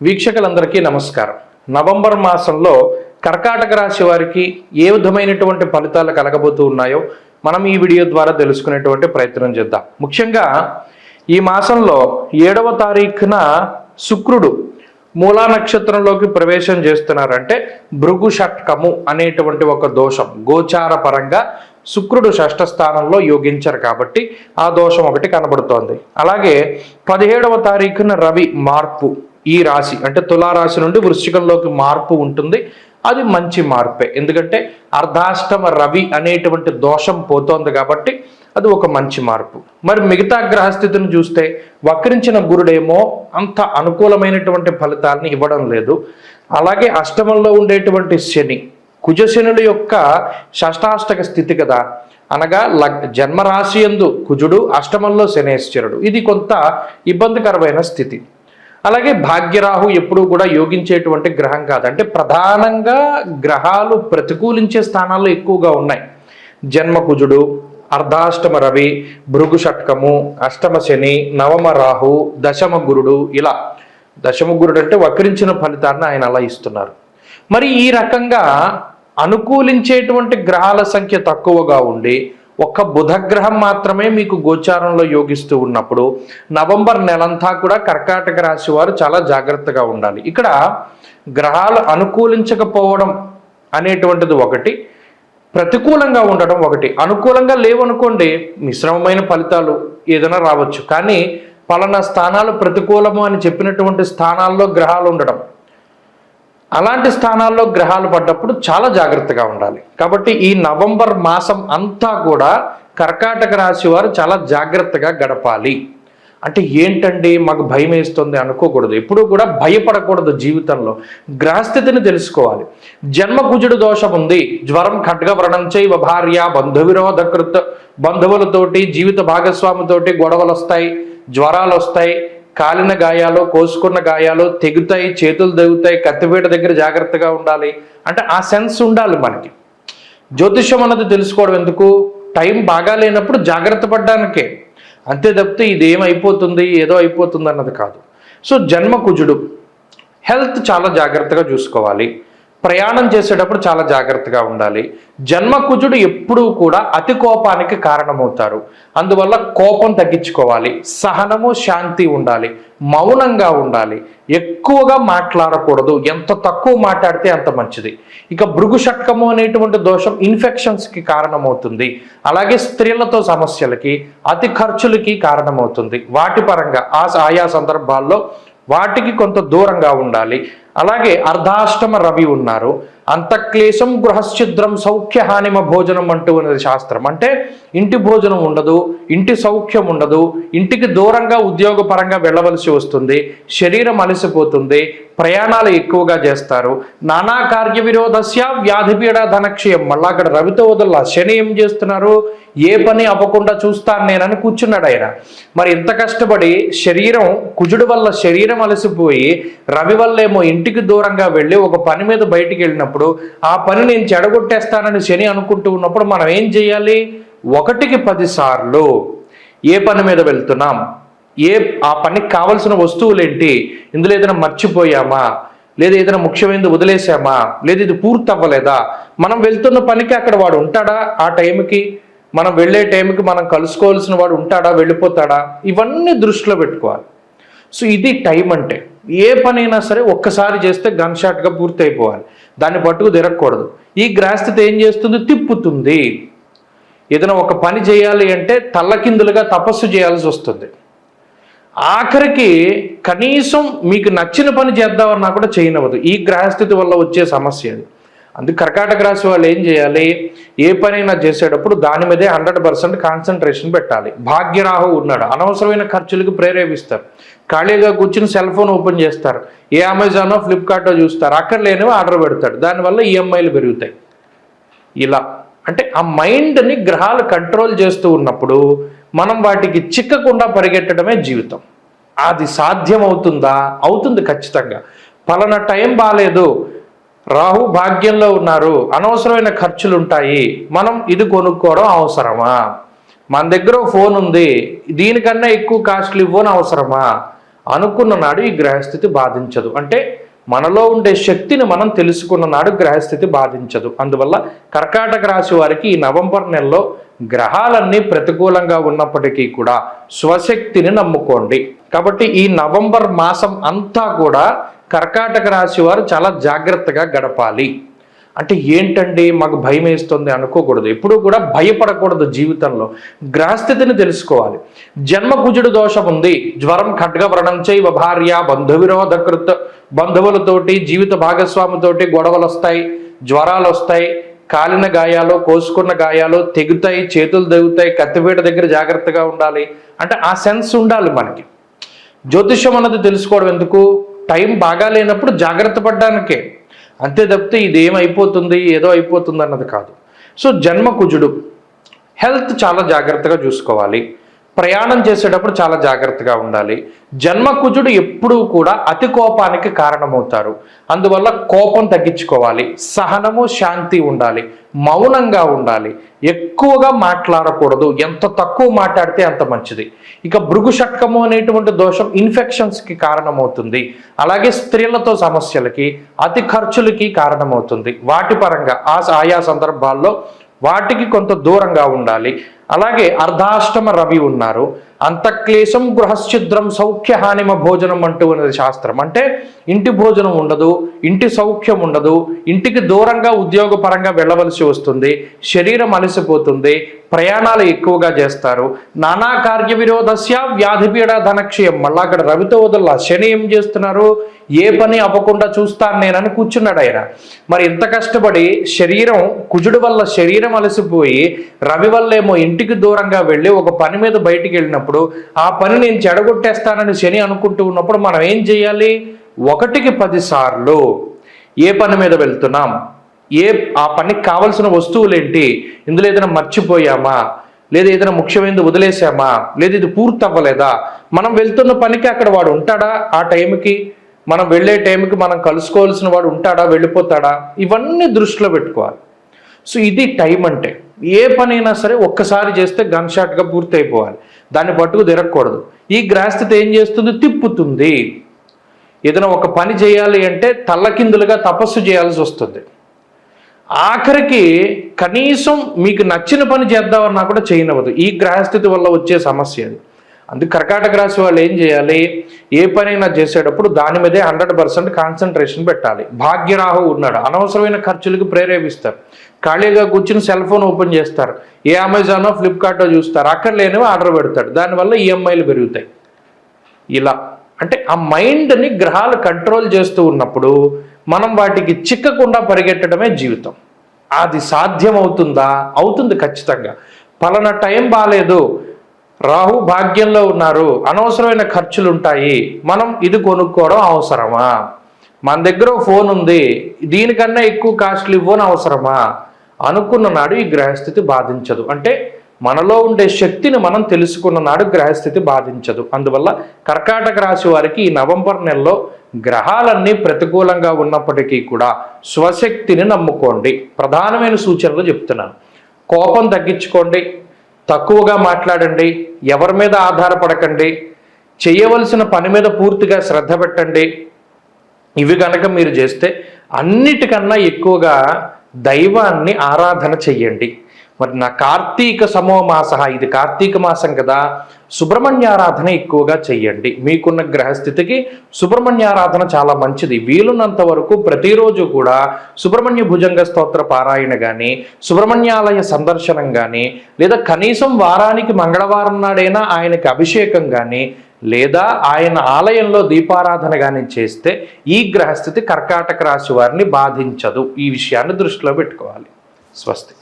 వీక్షకులందరికీ నమస్కారం. నవంబర్ మాసంలో కర్కాటక రాశి వారికి ఏ విధమైనటువంటి ఫలితాలు కలగబోతూ ఉన్నాయో మనం ఈ వీడియో ద్వారా తెలుసుకునేటువంటి ప్రయత్నం చేద్దాం. ముఖ్యంగా ఈ మాసంలో ఏడవ తారీఖున శుక్రుడు మూలా నక్షత్రంలోకి ప్రవేశం చేస్తున్నారంటే భృగు షట్కము అనేటువంటి ఒక దోషం. గోచార పరంగా శుక్రుడు షష్ఠ స్థానంలో యోగించారు కాబట్టి ఆ దోషం ఒకటి కనబడుతోంది. అలాగే పదిహేడవ తారీఖున రవి మార్పు ఈ రాశి అంటే తులారాశి నుండి వృశ్చికంలోకి మార్పు ఉంటుంది. అది మంచి మార్పే. ఎందుకంటే అర్ధాష్టమ రవి అనేటువంటి దోషం పోతోంది కాబట్టి అది ఒక మంచి మార్పు. మరి మిగతా గ్రహస్థితిని చూస్తే వక్రించిన గురుడేమో అంత అనుకూలమైనటువంటి ఫలితాలని ఇవ్వడం లేదు. అలాగే అష్టమంలో ఉండేటువంటి శని కుజశనుల యొక్క షష్టాష్టక స్థితి కదా. అనగా లగ్ జన్మరాశి యందు కుజుడు అష్టమంలో శనేశ్వరుడు. ఇది కొంత ఇబ్బందికరమైన స్థితి. అలాగే భాగ్యరాహు ఎప్పుడూ కూడా యోగించేటువంటి గ్రహం కాదు. అంటే ప్రధానంగా గ్రహాలు ప్రతికూలించే స్థానాల్లో ఎక్కువగా ఉన్నాయి. జన్మ కుజుడు అర్ధాష్టమ రవి భృగు షట్కము అష్టమ శని నవమ రాహు దశమ గురుడు ఇలా. దశమ గురుడు అంటే వక్రించిన ఫలితాన్ని ఆయన అలా ఇస్తున్నారు. మరి ఈ రకంగా అనుకూలించేటువంటి గ్రహాల సంఖ్య తక్కువగా ఉండి ఒక్క బుధగ్రహం మాత్రమే మీకు గోచారంలో యోగిస్తూ ఉన్నప్పుడు నవంబర్ నెలంతా కూడా కర్కాటక రాశి వారు చాలా జాగ్రత్తగా ఉండాలి. ఇక్కడ గ్రహాలు అనుకూలించకపోవడం అనేటువంటిది ఒకటి. ప్రతికూలంగా ఉండడం ఒకటి. అనుకూలంగా లేవనుకోండి మిశ్రమమైన ఫలితాలు ఏదైనా రావచ్చు. కానీ పలానా స్థానాలు ప్రతికూలము అని చెప్పినటువంటి స్థానాల్లో గ్రహాలు ఉండడం అలాంటి స్థానాల్లో గ్రహాలు పడ్డప్పుడు చాలా జాగ్రత్తగా ఉండాలి. కాబట్టి ఈ నవంబర్ మాసం అంతా కూడా కర్కాటక రాశి వారు చాలా జాగ్రత్తగా గడపాలి. అంటే ఏంటండి మాకు భయం వేస్తుంది అనుకోకూడదు. ఎప్పుడూ కూడా భయపడకూడదు జీవితంలో. గ్రహస్థితిని తెలుసుకోవాలి. జన్మకుజుడు దోషం ఉంది. జ్వరం ఖడ్గవ్రణం చేయవ భార్య బంధు విరోధకృత బంధువులతోటి జీవిత భాగస్వామితోటి గొడవలు వస్తాయి జ్వరాలు వస్తాయి కాలిన గాయాలు కోసుకున్న గాయాలు తెగుతాయి చేతులు తెగుతాయి కత్తిపీట దగ్గర జాగ్రత్తగా ఉండాలి. అంటే ఆ సెన్స్ ఉండాలి మనకి. జ్యోతిష్యం అన్నది తెలుసుకోవడం ఎందుకు? టైం బాగా లేనప్పుడు జాగ్రత్త పడ్డానికే. అంతే తప్పితే ఇది ఏమైపోతుంది ఏదో అయిపోతుంది అన్నది కాదు. సో జన్మ కుజుడు హెల్త్ చాలా జాగ్రత్తగా చూసుకోవాలి. ప్రయాణం చేసేటప్పుడు చాలా జాగ్రత్తగా ఉండాలి. జన్మ కుజుడు ఎప్పుడూ కూడా అతి కోపానికి కారణమవుతారు. అందువల్ల కోపం తగ్గించుకోవాలి. సహనము శాంతి ఉండాలి. మౌనంగా ఉండాలి. ఎక్కువగా మాట్లాడకూడదు. ఎంత తక్కువ మాట్లాడితే అంత మంచిది. ఇక భృగు షట్కము అనేటువంటి దోషం ఇన్ఫెక్షన్స్కి కారణమవుతుంది. అలాగే స్త్రీలతో సమస్యలకి అతి ఖర్చులకి కారణమవుతుంది. వాటి పరంగా ఆ ఆయా సందర్భాల్లో వాటికి కొంత దూరంగా ఉండాలి. అలాగే అర్ధాష్టమ రవి ఉన్నారు. అంతక్లేశం గృహశ్చిద్రం సౌఖ్య హానిమ భోజనం అంటూ ఉన్నది శాస్త్రం. అంటే ఇంటి భోజనం ఉండదు ఇంటి సౌఖ్యం ఉండదు ఇంటికి దూరంగా ఉద్యోగపరంగా వెళ్ళవలసి వస్తుంది శరీరం అలసిపోతుంది ప్రయాణాలు ఎక్కువగా చేస్తారు. నానా కార్య విరోధస్య వ్యాధిపీడ ధనక్షయం. మళ్ళీ అక్కడ రవితో వదల్లా శని ఏం చేస్తున్నారు? ఏ పని అవ్వకుండా చూస్తాను నేనని కూర్చున్నాడు ఆయన. మరి ఇంత కష్టపడి శరీరం కుజుడు వల్ల శరీరం అలసిపోయి రవి వల్లేమో ఇంటికి దూరంగా వెళ్ళి ఒక పని మీద బయటికి వెళ్ళినప్పుడు ఆ పని నేను చెడగొట్టేస్తానని శని అనుకుంటూ ఉన్నప్పుడు మనం ఏం చేయాలి? ఒకటికి పదిసార్లు ఏ పని మీద వెళ్తున్నాం? ఏ ఆ పనికి కావలసిన వస్తువులు ఏంటి ఇందులో ఏదైనా మర్చిపోయామా? లేదా ఏదైనా ముఖ్యమైనది వదిలేసామా? లేదా ఇది పూర్తి అవ్వలేదా మనం వెళ్తున్న పనికి అక్కడ వాడు ఉంటాడా? ఆ టైంకి మనం వెళ్ళే టైంకి మనం కలుసుకోవాల్సిన వాడు ఉంటాడా? వెళ్ళిపోతాడా? ఇవన్నీ దృష్టిలో పెట్టుకోవాలి. సో ఇది టైం అంటే ఏ పనైనా సరే ఒక్కసారి చేస్తే గన్ షాట్గా పూర్తి అయిపోవాలి దాన్ని పట్టుకు తిరగకూడదు. ఈ గ్రాస్థితి ఏం చేస్తుంది? తిప్పుతుంది. ఏదైనా ఒక పని చేయాలి అంటే తల్లకిందులుగా తపస్సు చేయాల్సి వస్తుంది. ఆఖరికి కనీసం మీకు నచ్చిన పని చేద్దామన్నా కూడా చేయనవ్వదు. ఈ గ్రహస్థితి వల్ల వచ్చే సమస్య అది. అందుకు కర్కాటక రాశి వాళ్ళు ఏం చేయాలి? ఏ పనైనా చేసేటప్పుడు దాని మీదే హండ్రెడ్ పర్సెంట్ కాన్సన్ట్రేషన్ పెట్టాలి. భాగ్యరాహు ఉన్నాడు. అనవసరమైన ఖర్చులకు ప్రేరేపిస్తారు. ఖాళీగా కూర్చుని సెల్ ఫోన్ ఓపెన్ చేస్తారు. ఏ అమెజానో ఫ్లిప్కార్టో చూస్తారు. అక్కడ లేనివి ఆర్డర్ పెడతాడు. దానివల్ల ఈఎంఐలు పెరుగుతాయి. ఇలా. అంటే ఆ మైండ్ని గ్రహాలు కంట్రోల్ చేస్తూ ఉన్నప్పుడు మనం వాటికి చిక్కకుండా పరిగెట్టడమే జీవితం. అది సాధ్యం అవుతుందా అవుతుంది ఖచ్చితంగా. పలానా టైం బాగాలేదు రాహు భాగ్యంలో ఉన్నారు. అనవసరమైన ఖర్చులు ఉంటాయి మనం ఇది కొనుక్కోవడం అవసరమా? మన దగ్గర ఫోన్ ఉంది. దీనికన్నా ఎక్కువ కాస్ట్లీ ఫోన్ అవసరమా? అనుకున్న నాడు ఈ గ్రహస్థితి బాధించదు. అంటే మనలో ఉండే శక్తిని మనం తెలుసుకున్న నాడు గ్రహస్థితి బాధించదు. అందువల్ల కర్కాటక రాశి వారికి ఈ నవంబర్ నెలలో గ్రహాలన్నీ ప్రతికూలంగా ఉన్నప్పటికీ కూడా స్వశక్తిని నమ్ముకోండి. కాబట్టి ఈ నవంబర్ మాసం అంతా కూడా కర్కాటక రాశి వారు చాలా జాగ్రత్తగా గడపాలి. అంటే ఏంటండి మాకు భయం వేస్తుంది అనుకోకూడదు. ఎప్పుడూ కూడా భయపడకూడదు జీవితంలో. గ్రహస్థితిని తెలుసుకోవాలి. జన్మ కుజుడు దోషం ఉంది. జ్వరం ఖడ్గ చేయ భార్య బంధు కృత బంధువులతోటి జీవిత భాగస్వామితోటి గొడవలు వస్తాయి జ్వరాలు వస్తాయి కాలిన గాయాలు కోసుకున్న గాయాలు తెగుతాయి చేతులు తెగుతాయి కత్తిపీట దగ్గర జాగ్రత్తగా ఉండాలి. అంటే ఆ సెన్స్ ఉండాలి మనకి. జ్యోతిష్యం అన్నది తెలుసుకోవడం ఎందుకు? టైం బాగా లేనప్పుడు జాగ్రత్త పడ్డానికే. అంతే తప్పితే ఇది ఏమైపోతుంది ఏదో అయిపోతుంది అన్నది కాదు. సో జన్మ కుజుడు హెల్త్ చాలా జాగ్రత్తగా చూసుకోవాలి. ప్రయాణం చేసేటప్పుడు చాలా జాగ్రత్తగా ఉండాలి. జన్మ కుజుడు ఎప్పుడూ కూడా అతి కోపానికి కారణమవుతారు. అందువల్ల కోపం తగ్గించుకోవాలి. సహనము శాంతి ఉండాలి. మౌనంగా ఉండాలి. ఎక్కువగా మాట్లాడకూడదు. ఎంత తక్కువ మాట్లాడితే అంత మంచిది. ఇక భృగు షట్కము అనేటువంటి దోషం ఇన్ఫెక్షన్స్కి కారణమవుతుంది. అలాగే స్త్రీలతో సమస్యలకి అతి ఖర్చులకి కారణమవుతుంది. వాటి పరంగా ఆ ఆయా సందర్భాల్లో వాటికి కొంత దూరంగా ఉండాలి. అలాగే అర్ధాష్టమ రవి ఉన్నారు. అంతక్లేశం గృహశ్చిద్రం సౌఖ్యహానిమ భోజనం అంటూ ఉన్నది శాస్త్రం. అంటే ఇంటి భోజనం ఉండదు ఇంటి సౌఖ్యం ఉండదు ఇంటికి దూరంగా ఉద్యోగపరంగా వెళ్ళవలసి వస్తుంది శరీరం అలసిపోతుంది ప్రయాణాలు ఎక్కువగా చేస్తారు. నానా కార్య విరోధస్య వ్యాధిపీడ ధనక్షయం. మళ్ళా అక్కడ రవితో వదల్లా శని ఏం చేస్తున్నారు? ఏ పని అవ్వకుండా చూస్తాను నేనని కూర్చున్నాడు ఆయన. మరి ఇంత కష్టపడి శరీరం కుజుడు వల్ల శరీరం అలసిపోయి రవి వల్లేమో ఇంటి ఇంటికి దూరంగా వెళ్ళి ఒక పని మీద బయటికి వెళ్ళినప్పుడు ఆ పని నేను చెడగొట్టేస్తానని శని అనుకుంటూ ఉన్నప్పుడు మనం ఏం చేయాలి? ఒకటికి పదిసార్లు ఏ పని మీద వెళ్తున్నాం? ఏ ఆ పనికి కావలసిన వస్తువులు ఏంటి? ఇందులో ఏదైనా మర్చిపోయామా? లేదా ఏదైనా ముఖ్యమైనది వదిలేసామా? లేదా ఇది పూర్తి అవ్వలేదా మనం వెళ్తున్న పనికి అక్కడ వాడు ఉంటాడా ఆ టైంకి? మనం వెళ్ళే టైంకి మనం కలుసుకోవాల్సిన వాడు ఉంటాడా? వెళ్ళిపోతాడా? ఇవన్నీ దృష్టిలో పెట్టుకోవాలి. సో ఇది టైం అంటే. ఏ పనైనా సరే ఒక్కసారి చేస్తే గన్ షాట్గా పూర్తి అయిపోవాలి దాన్ని పట్టుకు తిరగకూడదు. ఈ గ్రహస్థితి ఏం చేస్తుంది? తిప్పుతుంది. ఏదైనా ఒక పని చేయాలి అంటే తల్లకిందులుగా తపస్సు చేయాల్సి వస్తుంది. ఆఖరికి కనీసం మీకు నచ్చిన పని చేద్దామన్నా కూడా చేయనవదు ఈ గ్రహస్థితి వల్ల వచ్చే సమస్య అది. అందుకు కర్కాటక రాశి వాళ్ళు ఏం చేయాలి? ఏ పనైనా చేసేటప్పుడు దాని మీదే హండ్రెడ్ పర్సెంట్ కాన్సన్ట్రేషన్ పెట్టాలి. భాగ్యరాహు ఉన్నాడు. అనవసరమైన ఖర్చులకు ప్రేరేపిస్తారు. ఖాళీగా కూర్చుని సెల్ ఫోన్ ఓపెన్ చేస్తారు. ఏ అమెజానో ఫ్లిప్కార్టో చూస్తారు. అక్కడ లేనివి ఆర్డర్ పెడతాడు. దానివల్ల ఈఎంఐలు పెరుగుతాయి. ఇలా. అంటే ఆ మైండ్ని గ్రహాలు కంట్రోల్ చేస్తూ ఉన్నప్పుడు మనం వాటికి చిక్కకుండా పరిగెట్టడమే జీవితం. అది సాధ్యం అవుతుందా అవుతుంది ఖచ్చితంగా. పలానా టైం బాగాలేదు రాహు భాగ్యంలో ఉన్నారు. అనవసరమైన ఖర్చులు ఉంటాయి మనం ఇది కొనుక్కోవడం అవసరమా? మన దగ్గర ఫోన్ ఉంది దీనికన్నా ఎక్కువ కాస్ట్లీ ఫోన్ అవసరమా? అనుకున్న నాడు ఈ గ్రహస్థితి బాధించదు. అంటే మనలో ఉండే శక్తిని మనం తెలుసుకున్న నాడు గ్రహస్థితి బాధించదు. అందువల్ల కర్కాటక రాశి వారికి ఈ నవంబర్ నెలలో గ్రహాలన్నీ ప్రతికూలంగా ఉన్నప్పటికీ కూడా స్వశక్తిని నమ్ముకోండి. ప్రధానమైన సూచనలు చెప్తున్నాను. కోపం తగ్గించుకోండి. తక్కువగా మాట్లాడండి. ఎవరి మీద ఆధారపడకండి. చేయవలసిన పని మీద పూర్తిగా శ్రద్ధ పెట్టండి. ఇవి కనుక మీరు చేస్తే అన్నిటికన్నా ఎక్కువగా దైవాన్ని ఆరాధన చెయ్యండి. మరి నా కార్తీక సమో మాస ఇది కార్తీక మాసం కదా సుబ్రహ్మణ్యారాధన ఎక్కువగా చెయ్యండి. మీకున్న గ్రహస్థితికి సుబ్రహ్మణ్యారాధన చాలా మంచిది. వీలున్నంత వరకు ప్రతిరోజు కూడా సుబ్రహ్మణ్య భుజంగ స్తోత్ర పారాయణ కానీ సుబ్రహ్మణ్యాలయ సందర్శనం కానీ లేదా కనీసం వారానికి మంగళవారం నాడైనా ఆయనకి అభిషేకం కానీ లేదా ఆయన ఆలయంలో దీపారాధన కానీ చేస్తే ఈ గ్రహస్థితి కర్కాటక రాశి వారిని బాధించదు. ఈ విషయాన్ని దృష్టిలో పెట్టుకోవాలి. స్వస్తి.